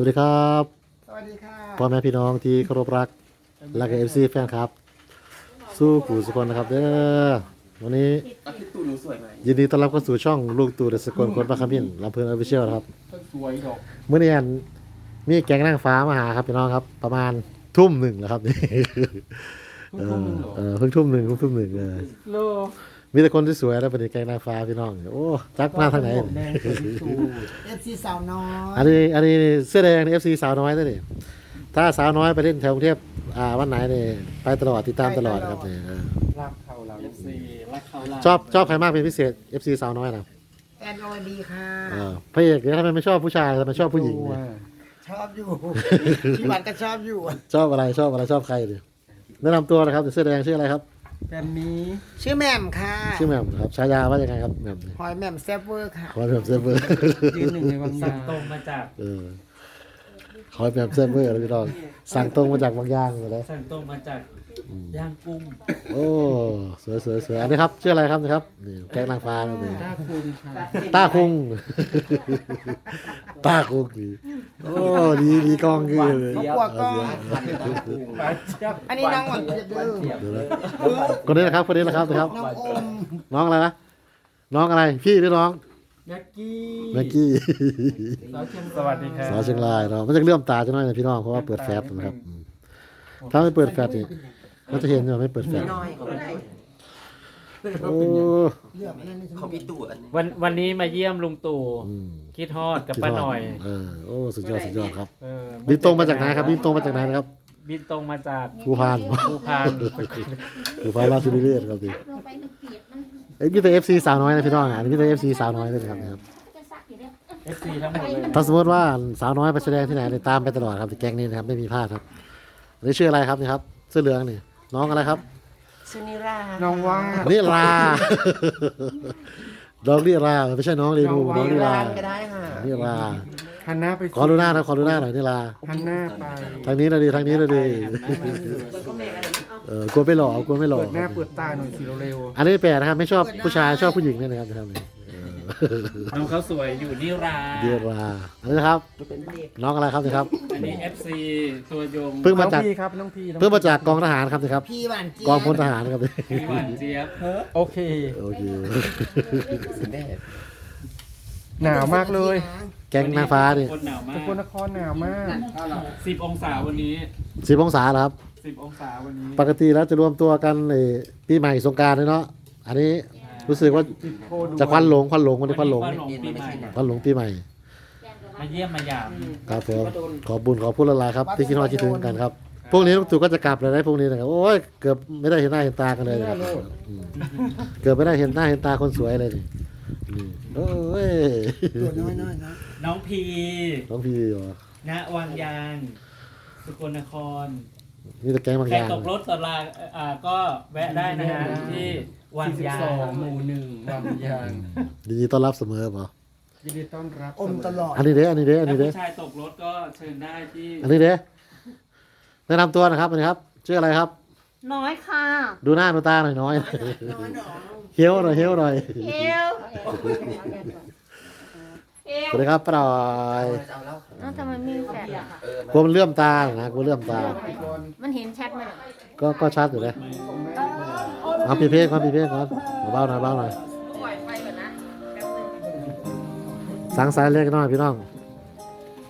วัสดีครับสวัสดีค่ะพ่อแม่พี่น้องที่เคารพรักและก็เอฟซีแฟนครับ สู้ผู้สุคนนะครับเด้อวันนี้อาทิตย์ตู่หนูสวยไหมยินดีต้อนรับเข้าสู่ช่องลูกตู่เดอะสกลคนประคำพินลำเพลินออฟฟิเชียลครับสวยดอกเมื่อนี้อันมีแก๊งนางฟ้ามาหาครับพี่น้องครับ ประมาณทุ่มหนึ่งแล้วครับเออเออเพิ่งทุ่มหนึ่งเพิ่งทุ่มหนึ่งเออโล มีแต่คนที่สวยแล้วเป็นแก๊งนางฟ้าพี่น้องโอ้จักมาทางไหน แดงสวยที่ตู่เอฟซีสาวน้อยอันนี้อันนี้เสื้อแดงเอฟซีสาวน้อยนั่นนี่ถ้าสาวน้อยไปเล่นแถวกรุงเทพอ่าวันไหนเนี่ยไปตลอดติดตามตลอดครับเนี่ยเออรักเขาเราเอฟซีรักเขาเราชอบชอบใครมากเป็นพิเศษ FC สาวน้อยนะแอนโรยดีค่ะเออพระเอกเนี่ยทำไมไม่ชอบผู้ชายทำไมชอบผู้หญิงเนี่ยชอบอยู่ พี่บันก็ชอบอยู่ ชอบอะไรชอบอะไรชอบใครเนี่ยแนะนำตัวนะครับเสื้อแดงชื่ออะไรครับ แกนนี้ชื่อแหม่มค่ะ ชื่อแหม่มครับฉายาว่ายังไงครับแหม่มเนี่ยหอยแหม่มแซฟเวอร์ค่ะ ขอแหม่มเซฟเวอร์ยืนหนึ่งในวังสั่ยางตรงมาจากเออขอแหม่มเซฟเวอร์แล้วพี่น้องสั่งตรงมาจากบางย่างเลยนะสั่งตรงมาจาก ย่างกุ้งโอ้สวยสวยสวยอันนี้ครับชื่ออะไรครับนะครับนี่แก๊งนางฟ้าแล้วนี่ถ้าคุณค่ะต้าคุงต้าคุงดีโอ้ดีดีกองคือเลยเขากลัวกล้องปลาเจี๊ยบอันนี้น้องหวานเจี๊ยบเด้อเดี๋ยวนะคนนี้นะครับคนนี้นะครับนะครับ น้องอมน้องอะไรนะน้องอะไรพี่หรือน้องแม็กกี้เมื่อกี้ สาวเชียงสวัสดีครับ สาวเชียงรายเนาะมันจะเลื่อมตาจะน้อยนะพี่น้องเพราะว่าเปิดแฟลชนะครับอืมถ้าไม่เปิดแฟลชนี่ มันจะเห็นว่าไม่เปิดแฟลชโอ้เลือกนั่นนี่เขาพี่ตู่อันวันวันนี้มาเยี่ยมลุงตู่อืมคิดฮอดกับป้าหน่อยเออโอ้สุดยอดสุดยอดครับเออบินตรงมาจากไหนครับบินตรงมาจากไหนนะครับบินตรงมาจากภูพานภูพานภูพานราชบุรีครับพี่เอ้ยมีแต่เอฟซีสาวน้อยนะพี่น้องอะอันนี้มีแต่เอฟซีสาวน้อยเลยนะครับนะครับเอฟซีทั้งหมดเลยถ้าสมมติว่าสาวน้อยไปแสดงที่ไหนเนี่ยตามไปตลอดครับแก๊งนี้นะครับไม่มีพลาดครับอันนี่ชื่ออะไรครับนี่ครับเสื้อเหลืองนี่ น้องอะไรครับ สุนิราน้องว่านี่ลาน้องนี่ลาไม่ใช่น้องเรนูน้องนี่ลาก็ได้ค่ะนี่ลาหันหน้าไปขอดูหน้านะขอดูหน้าหน่อยนี่ลาหันหน้าไปทางนี้นะดีทางนี้นะดีเออกลัวไม่หล่อกลัวไม่หล่อเปิดหน้าเปิดตาหน่อยสิเร็วอันนี้แปลกนะครับไม่ชอบผู้ชายชอบผู้หญิงเนี่ยนะครับนะครับนี่เออ น้องเขาสวยอยู่นี่ราเดียราอันนี้นะครับ น้องอะไรครับนี่ครับ อันนี้เอฟซีตัวยงเพิ่งๆมาน้องจากพี่ครับน้องพี่น้องเพิ่งมาจากกองทหารครับนี่ครับ พี่หวานเจี๊ยบกองพลทหารครับพี่หวานเจี๊ยบโอเค โอเคหนาวมากเลยแก๊งนางฟ้านี่คนหนาวมาสกลนครหนาวมากสิบองศาวันนี้ สิบองศาเหรอครับสิบองศาวันนี้ปกติแล้วจะรวมตัวกันในปีใหม่สงกรารเลยเนาะ อันนี้ รู้สึกว่าจิตโคดูจะควันหลงควันหลงวันนี้ควันหลงวันหลงปีใหม่ควันหลงปีใหม่ มาเยี่ยมมายาม ครับผมขอบุญขอพูดละลายครับที่คิดว่าคิดถึงกันครับ พวกนี้ลูกตู่ก็จะกลับเลยนะพวกนี้นะครับโอ้ยเกือบไม่ได้เห็นหน้าเห็นตากันเลยนะครับอืมเกือบไม่ได้เห็นหน้าเห็นตาคนสวยเลยนี่นี่โอ้ยตัวน้อยน้อยๆนะน้องพีน้องพี่เหรอ ณวังยาง สกลนคร นี่แต่แก๊งบางใครอย่างตกรถตลาอ่าก็แวะได้นะฮะที่วังยาสองงหมู่หนึ่งวังยางยินดีต้อนรับเสมอป่ะยินดีต้อนรับอมตลอด อันนี้เด้ออันนี้เด้ออันถ้านี้เด้อผู้ชายตกรถก็เชิญได้ที่อันนี้เด้อแนะนำตัวนะครับอันนี้ครับชื่ออะไรครับ น้อยค่ะดูหน้าดูตาหน่อยน้อยน้อยหนอเฮี้ยวหน่อยเฮี้ยวหน่อย เอวเอว สวัสดีครับปลอยเอาแล้วน้องทำไมไม่มีแฟนล่ะเออกลัวมันเลื่อมตานะกลัวเลื่อมตา มันเห็นชัดไหมล่ะก็ก็ชัดอยู่นะเอาปีเพลงก่อนปีเพลงก่อนเบาๆหน่อยเบาหน่อยปล่อยไปก่อนนะสังสายเล็กน้อยพี่น้อง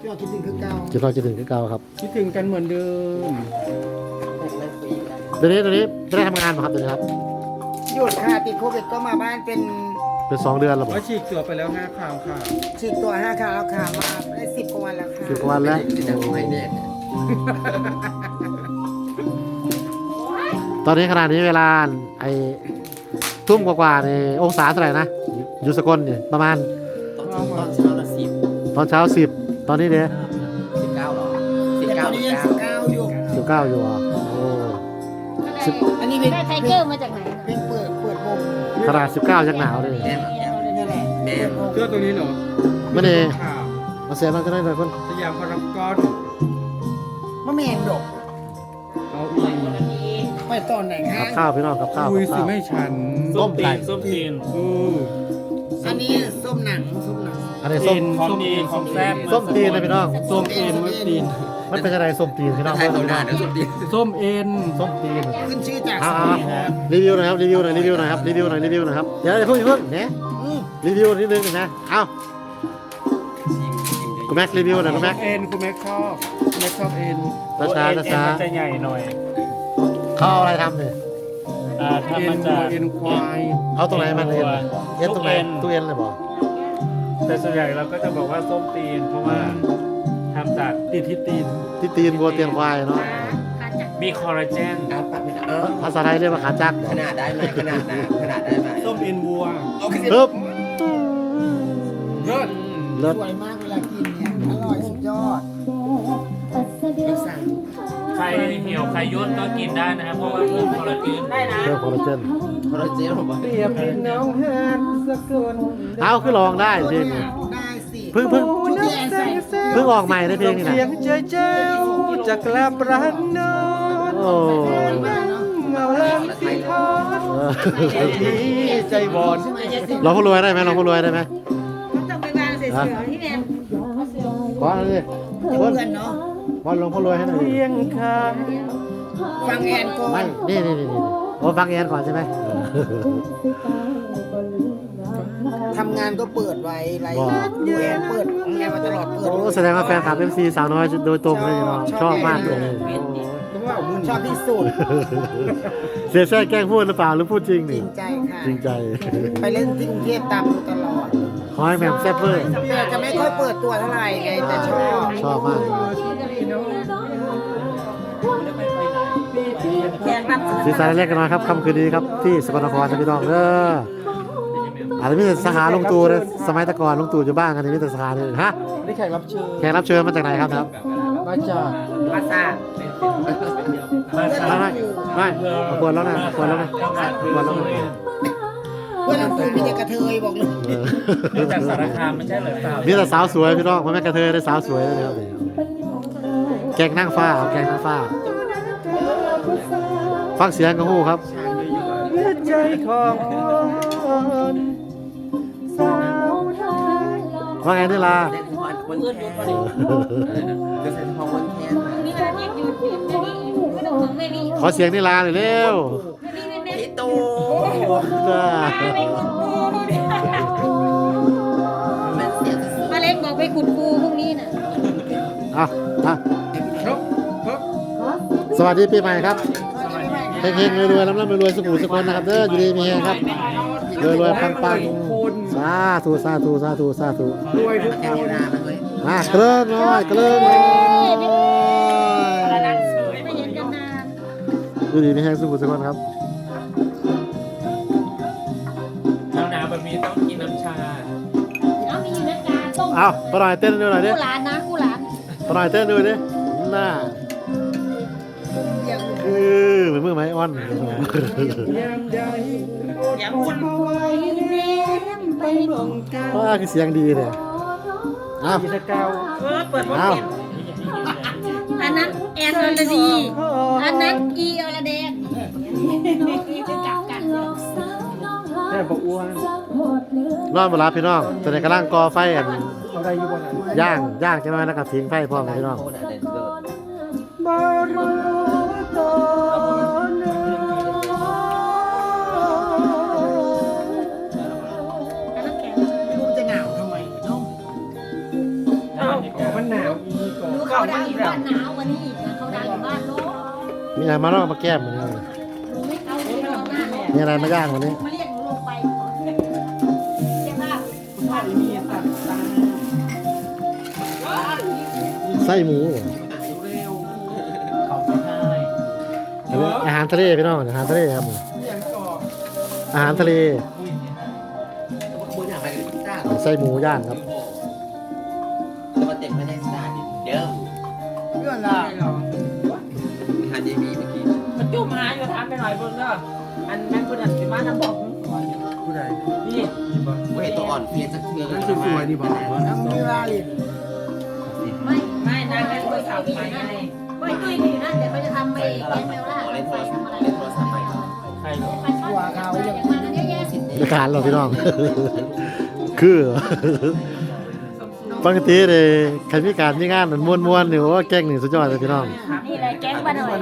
พี่ออกคิดถึงคือเก่าคิดว่าจะถึงคือเก่าครับคิดถึงกันเหมือนเดิมนั่งคุยกันเดี๋ยวนี้เดี๋ยวนี้ไม่ได้ทำงานมาครับเดี๋ยวนี้ครับหยุดค่ะติดโควิดก็มาบ้านเป็น เป็นสองเดือนแล้วบ่ว่าฉีกตัวไปแล้วห้าคราวค่ะฉีดตัวห้าครั้งแล้วค่ะมาได้สิบกว่าวันแล้วค่ะสิบกว่าวันแล้วที่จะไม่แน่ตอนนี้ขนาดนี้เวลาไอ้ทุ่มกว่าๆในองศาเท่าไหร่นะอยู่สกลเนี่ยประมาณตอนตอนเช้าละสิบตอนเช้าสิบตอนนี้เนี่ยสิบเก้าหรอสิบแต่ตเก้าอนสินี้บยังเก้าสิบเก้าอยู่ สิบเก้าอยู่อะโอ้สิบอันนี้เป็น ได้ไทเกอร์มาจากไหน ขนาดสิบเก้ายังหนาวเลยแม่นี่แหละแม่เสื้อตัวนี้เหรอไม่ได้ข่าวมาเสียมันก็ได้เลยคนสยามพารากอนมะเมนดกเอาอีกไปตอนไหนกับข้าวพี่น้องกับข้าวคุยสิไม่ฉันส้มตีนส้มตีนเอออันนี้ส้มหนังส้มหนังอันนี้ส้มของดีของแซ่บส้มตีนนะพี่น้องส้มเอ็นมตีน มันเป็นอะไรส้มตีนพี่น้องไทยตัวหน้าเดี๋ยวสุดดีส้มเอ็นส้มตีนขึ้นชื่อจากเอาสเอามัยรีวิวหน่อยครับรีวิวหน่อยรีวิวหน่อยครับรีวิวหน่อยรีวิวหน่อยครับเดี๋ยวอย่าเพิ่งอย่าเพิ่งเนี่ยอืมรีวิวนิดนึงนะเอาคุณแม็กรีวิวหน่อยคุณแม็กเอ็นคุณแม็กชอบคุณแม็กชอบเอ็นช้าช้าตัวช้าเอ็นช้ามันจะใหญ่หน่อยเขาเอาอะไรทำเนี่ยอ่าเอ็ทำมานวัจาวกเอ็นควายเอาตรงไหนมันเอ็นเอ็นตรงไหนทุกเอ็นตู้เอ็นเลยบอกแต่ส่วนใหญ่เราก็จะบอกว่าส้มตีนเพราะว่า ทำจากติดที่ตีน ที่ตีนวัวเตียนควายเนาะขาจักรมีคอลลาเจนอ้าวปั๊บไม่ได้เออภาษาไทยเรียกว่าขาจักรขนาดได้ไหมขนาดนะขนาดได้ไหมส้มเอ็นวัวเอาขึ้นปึ๊บเลิศเลิศสวยมากเวลากินเนี่ย อร่อยสุดยอดไม่สั่งใครเหี่ยวใครย่นก็กินได้นะครับเพราะว่าเพิ่มคอลลาเจนได้นะเพิ่มคอลลาเจนคอลลาเจนผมบอกเปรียบเป็นน้องแฮนสกุลเอาคือลองได้เพลงนี้ได้สิเพิ่งเพิ่งชุดที่แอนใส่ เพิ่งออกใหม่ในเพลงนี้นะเสียงเจ้าเจ้าจะกลับรันนอนโอ้เงาลางสีทอดเออที่ใจบอลลองผู้รวยได้ไหมลองผู้รวยได้ไหมต้องไปวางใส่เสือที่แนมบอลเลยบอลเพื่อนเนาะบอลลองผู้รวยให้หน่อยดิเพียงข้างฟังแอนก่อไม่นนี่นี่นี่นี่โอ้ฟังแอนก่อนใช่ไหม ทำงานก็เปิดไว้ไรบอกดูแอนเปิดของแอนมาตลอดเปิดโอ้แสดงว่าแฟนคลับเอฟซีสาวน้อยโดยตรงเลยเนาะชอบมากเลยต้องว่ามึงชอบที่สุดเสียแซ่แกล้งพูดหรือเปล่าหรือพูดจริงจรินี่งใจค่ะจริงใจ ไปเล่นที่กรุงเทพตามดูตลอดขอให้แหม่มแซ่บเวอร์แต่จะไม่ค่อยเปิดตัวเท่าไหร่ไงแต่ชอบชอบมากแขกรับสีสันเล็กกันน้อยครับค่ำคืนนี้ครับที่สกลนครนะพี่น้องเด้อ อาจจะมีแต่สาขาลุงตู่นะสมัยแตะก่อนลุงตู่อยู่บ้านกันนี่มีแต่สาขานี่ฮะได้แขกรับเชิญแขกรับเชิญมาจากไหนครับครับมาจากภาษามาสาไม่ไม่ไม่เอาควรแล้วนะเอาควรแล้วนะเอาควรแล้วนะเพื่อนเราคุยมีแต่กระเทยบอกเลยเออมาจากสารคามไม่ใช่เหรอสาวมีแต่สาวสวยพี่น้องมันไม่กระเทยได้สาวสวยเลยครับแกงนั่งฟ้าเอาแกงนั่งฟ้าฟังเสียงกระหู้ครับใจของคนสาว ว่าไงนี่ล่ะเล่นพอวันแค่เดี๋ยวใส่พอวันแค่มีเวลาเนี่ยอยู่เปลี่ยนแม่นี่อยู่ไม่ต้องห่วงแม่นี่ขอเสียงนี่ล่ะหน่อยเร็วแม่นี่แม่นี่พี่โตจ้าไปขุดปูมันเสียสุดมาเล็กบอกไปขุดปูพรุ่งนี้น่ะอะอะครับครับสวัสดีปีใหม่ครับเฮงๆรวยๆร่ำๆรวยๆสุขุมสุขคนนะครับเด้ออยู่ดีมีเฮงครับรวยๆปังๆสาธุสาธุสาธุสาธุรวยทุกแค่คนี้นนะมันเลยมาเกลิ้งน้อยเกลิ้งน้อยไม่เห็นกันนานอยู่ดีมีเฮงสุขุมสุขคนครับหนาวๆแบบนี้ต้องกินน้ำชาเอามีอยู่ในกาต้มเอาปหน่อยเต้นดูหน่อยดิคู่หลานนะคู่หลานปหน่อยเต้นดูดิน่า อเหมือนมือไม้อ่อนอย่าคนเอาไว้แนมไปลงกันว่าคือเสียงดีเลยเอากีตะเกาเอาอันนั้นแอนอรดี อันนั้นอีอรเดงจะจับกันแค่บอกอ้วนนอนบนรับพี่น้องตอนนี้กำลังกอไฟอันเอาได้อยู่บนนั้นย่างย่างใช่ไหมแล้วก็ทิ้งไฟพร้อมกันพี่น้อง โคตรเด่นเกินบ่รู้มันอันนั้นแข็งไม่รู้จะหนาวทำไมเนาะเอ้ามันหนาวอีกก่อนเขาดังอยู่บ้านหนาวว่านี้อีกนะเขาดังอยู่บ้านโน้มีอะไรมาลอกมาแก้มันนี่หนูไม่เอาที่นอนหน้าแม่มีอะไรมาย่างวันนี้ มาเรียกหนูลงไปเจ้าภาพถ้าอีมีตัดตา ไส้หมูเหรอ นนี้อาหารทะเลพี่น้องอาหารทะเลครับอย่างก่ออาหารทะเลคุณอยากไปกับพี่ต้าไส้หมูย่างครับแล้วมาเต็มไม่ได้สตาร์ดิเดี๋ยวเพื่อนล่ะหาเจมีเมื่อกี้มันจุ่มหาอยู่ถามไปหน่อยเบิ่งเด้ออันแม่นคนนั้นสิมาทำบอกผู้ใดนี่กูเห็นตัวอ่อนเพียนสักเทือนั่นสวยๆนี่บอกน้ำมีเวลาลินไม่ไม่นางแม่นคนสาวไปไง ไม่ตุ้ยนี่นะเดี๋ยวเขาจะทำไม่แกงเมลล่าเล่นโทไปรศัพทำอะไรเล่นโทรศัพท์ใหม่ใครหรอไปทอดอย่างมากันเยอะแยะในการเราพี่น้อง คือปกติเลยใครมีการมีงานมันม่วนๆนี่โอ้แก๊งนี่งสุดยอดเลยพี่น้อง นี่เลยแกงป้าหน่อย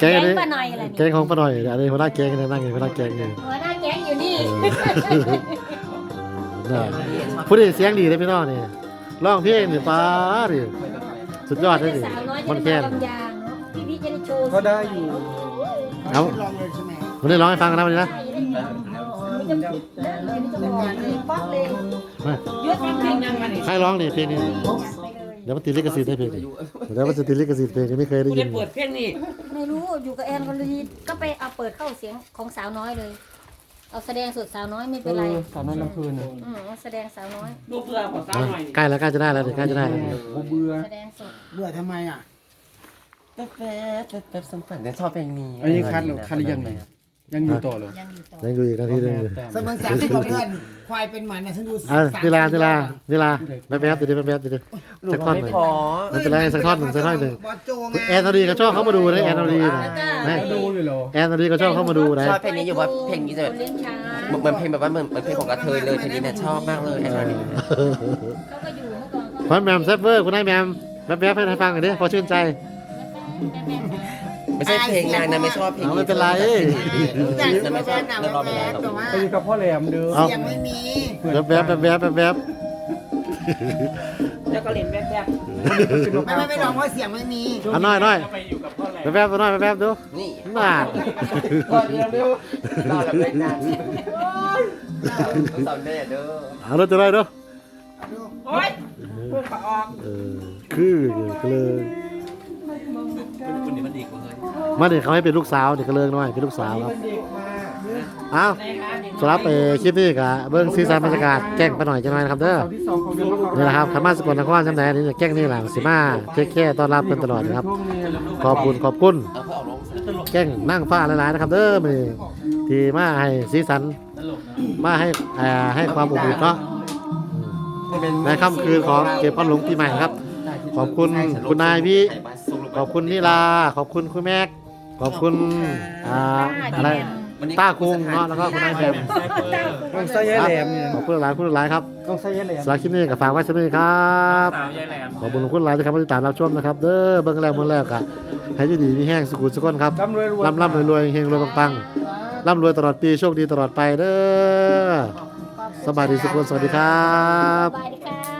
แกงป้าหน่อยอะไรแก๊นี่งของป้าหน่อยอันนี้หัวหน้าแก๊งนี่นั่งอยู่หัวหน้าแกงนี่หัวหน้าแกงอยู่นี่น่ะผู้ที่เสียงดีเลยพี่น้องนี่ร้องเพลงนี่ป้าดิ สุดยอดเลยดิสาวน้อยจะมันได้แค้น มาลำยางเนาะพี่พี่จะได้โชว์ก็ได้อยู่ เอา ลองเลยใช่ไหมวันนี้ร้องให้ฟังกันนะวันนี้นะ ไม่จำเป็นนะเลยไม่ต้องบอกเลยป๊อกเลยมาเยอะจริงๆยังมานี่ใครร้องนี่เพลงนี้ไปเลยเดี๋ยวมันติดลิขสิทธิ์ให้เพลงนี้เดี๋ยวมันจะติดลิขสิทธิ์เพลงนี้ไม่เคยได้กูยิได้นเปิดเพลงนี่ไม่รู้อยู่กับแอนก็เลยก็ไปเอาเปิดเข้าเสียงของสาวน้อยเลย เอาแสดงสดสาวน้อยไม่เป็นไรสาวน้อยลำพูนน่ะอืมเอาแสดงสาวน้อยดูเพื่อขอสาวอะหน่อยใกล้แล้วใกล้จะได้แล้วเดี๋ยวใกล้จะได้แล้วบ่เบื่อแสดงสดเบื่อทำไมอะแป๊บแป๊บแป๊บแป๊บสมฝันแต่ชอบเพลงนี้อันนี้คัดหรือคัดหรือยังไงยั งอยู่ต่อเหรอยังอยู่ต่อยังอยู่อีกนาทีหนึงอยู่สมมติสามสิบกว่าเดือนควายเป็นหมันเนี่ยฉันดูอะเวลาเวลาเวลาแป๊บแป๊บเดี๋ยวแป๊บแป๊บเดี๋ยวหนูสักท่อนหไม่นึ่งพอไม่เป็นไรสักท่อนหนึ่งสักท่อนหนึ่ง บอสโจไงแอนนารีก็ชอบเข้ามาดูนะแอนนารีนะแล้วก็นะดูเลยเหรอ แอนนารีก็ชอบเข้ามาดูนะ ชอบเพลงนี้อยู่ว่าเพลงนี้จะคนเลี้ยงช้างเหมือนเพลงแบบว่าเหมือนเหมือนเพลงของกระเทยเลยเพลงนี้เนี่ยชอบมากเลยแอนนาลีเขาก็อยู่เมื่อก่อนเขาพันแมมแซฟเวอร์คุณนายแมมแป๊บแป๊บให้ฟังหน่อยดิพอชื่นใจ ไม่ใช่เพลงนางนะไม่ชอบเพลงเอานี้ไม่เป็นไร แต่แต่ไม่ไม่ใช่ใช่หนังเรื่องรอไม่ได้หรอกแต่ว่าไปอยู่กับพ่อแหลมเด้อเอาเสียงไม่มีแป๊บแป๊บแป๊บแป๊บแป๊บแป๊บแล้วก็เล่นแบบแบบไม่ไม่ไม่ลองว่าเสียงไม่มีอะน้อยน้อยก็ไปอยู่กับพ่อแหลแป๊บแป๊บน้อยแป๊บแป๊บดูนี่น่าพอเร็วเร็วรอแบบไม่นานสาวแน่เด้อเอาเราจะได้เนาะโอ๊ยเพิ่งขอออกเออคือก็ เลยคนนี้มันดีกว่าเฮ้ยมาเด็กเขาให้เป็นลูกสาวเด็กก็เลยน้อยเป็นลูกสาวครับเอาในร้านอย่างสำหรับเออคลิปนี้กะเบิ้งซีซันบรรยากาศแกล้งไปหน่อยจังหน่อยนะครับเด้อเสาร์ที่สองของเดือนมกรานี่แหละครับคำมาสกลนครจำไหนนี่จะแกล้งนี่แหละสิมาเจ๊แค่ต้อนรับเป็นตลอดนะครับช่วงนี้ขอบคุณขอบคุณเอาเพื่อออกลงแกล้งนั่งฟ้าหลายๆนะครับเด้อมื้อนี้ที่มาให้สีสันมาให้อ่าให้ความอบอุ่นเนาะในค่ำคืนของเก็บความหลงปีใหม่ครับ ขอบคุณคุณนายพี่ ขอบคุณนิลา ขอบคุณคุณแม็ก ขอบคุณอ่าอะไรต้าคุงเนาะแล้วก็คุณนายแบมต้องใส่ยายแหลมเนี่ยขอบคุณหลายคุณหลายครับต้องใส่ยายแหลมสำหรับคลิปนี้ก็ฝากไว้สักนิดครับสาวยายแหลมขอบคุณคุณหลายที่ครับที่ติดตามรับชมนะครับ เด้อเบิ่งแล้วเบิ่งแล้วก็ให้อยู่ดีมีแห้งสุขุมสุขนครับร่ำรวยรวยร่ำร่ำรวยๆเฮงรวยปังๆร่ำรวยตลอดปีโชคดีตลอดไปเด้อสบายดีสุขนสวัสดีครับสบายดีค่ะ